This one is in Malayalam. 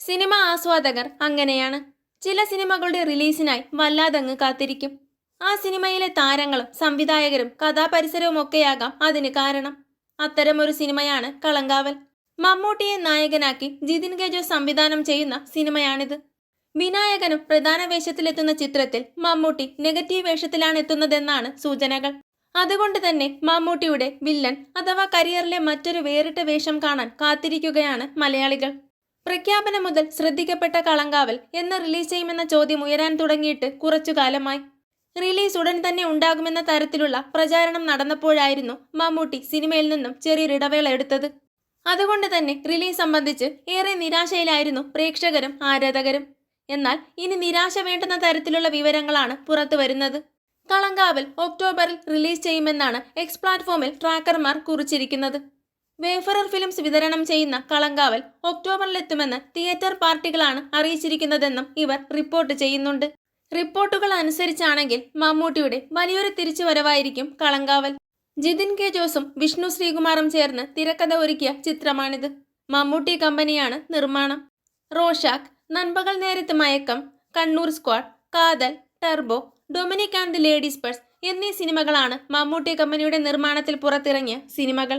സിനിമ ആസ്വാദകർ അങ്ങനെയാണ്. ചില സിനിമകളുടെ റിലീസിനായി വല്ലാതങ്ങ് കാത്തിരിക്കും. ആ സിനിമയിലെ താരങ്ങളും സംവിധായകരും കഥാപരിസരവും ഒക്കെയാകാം അതിന് കാരണം. അത്തരമൊരു സിനിമയാണ് കളങ്കാവൽ. മമ്മൂട്ടിയെ നായകനാക്കി ജിതിൻ ഗജോ സംവിധാനം ചെയ്യുന്ന സിനിമയാണിത്. വിനായകനും പ്രധാന വേഷത്തിലെത്തുന്ന ചിത്രത്തിൽ മമ്മൂട്ടി നെഗറ്റീവ് വേഷത്തിലാണ് എത്തുന്നതെന്നാണ് സൂചനകൾ. അതുകൊണ്ട് തന്നെ മമ്മൂട്ടിയുടെ വില്ലൻ അഥവാ കരിയറിലെ മറ്റൊരു വേറിട്ട വേഷം കാണാൻ കാത്തിരിക്കുകയാണ് മലയാളികൾ. പ്രഖ്യാപനം മുതൽ ശ്രദ്ധിക്കപ്പെട്ട കളങ്കാവൽ എന്ന് റിലീസ് ചെയ്യുമെന്ന ചോദ്യം ഉയരാൻ തുടങ്ങിയിട്ട് കുറച്ചു കാലമായി. റിലീസ് ഉടൻ തന്നെ ഉണ്ടാകുമെന്ന തരത്തിലുള്ള പ്രചാരണം നടന്നപ്പോഴായിരുന്നു മമ്മൂട്ടി സിനിമയിൽ നിന്നും ചെറിയൊരു ഇടവേള എടുത്തത്. അതുകൊണ്ട് തന്നെ റിലീസ് സംബന്ധിച്ച് ഏറെ നിരാശയിലായിരുന്നു പ്രേക്ഷകരും ആരാധകരും. എന്നാൽ ഇനി നിരാശ വേണ്ടുന്ന തരത്തിലുള്ള വിവരങ്ങളാണ് പുറത്തു വരുന്നത്. കളങ്കാവൽ ഒക്ടോബറിൽ റിലീസ് ചെയ്യുമെന്നാണ് എക്സ് പ്ലാറ്റ്ഫോമിൽ ട്രാക്കർമാർ കുറിച്ചിരിക്കുന്നത്. വേഫറർ ഫിലിംസ് വിതരണം ചെയ്യുന്ന കളങ്കാവൽ ഒക്ടോബറിലെത്തുമെന്ന് തിയേറ്റർ പാർട്ടികളാണ് അറിയിച്ചിരിക്കുന്നതെന്നും ഇവർ റിപ്പോർട്ട് ചെയ്യുന്നുണ്ട്. റിപ്പോർട്ടുകൾ അനുസരിച്ചാണെങ്കിൽ മമ്മൂട്ടിയുടെ വലിയൊരു തിരിച്ചുവരവായിരിക്കും കളങ്കാവൽ. ജിതിൻ കെ ജോസും വിഷ്ണു ശ്രീകുമാറും ചേർന്ന് തിരക്കഥ ഒരുക്കിയ ചിത്രമാണിത്. മമ്മൂട്ടി കമ്പനിയാണ് നിർമ്മാണം. Rorschach Nanpakal Nerathu Mayakkam Kannur squad Kaathal turbo Dominic and ladies purse എന്നീ സിനിമകളാണ് മമ്മൂട്ടി കമ്പനിയുടെ നിർമ്മാണത്തിൽ പുറത്തിറങ്ങിയ സിനിമകൾ.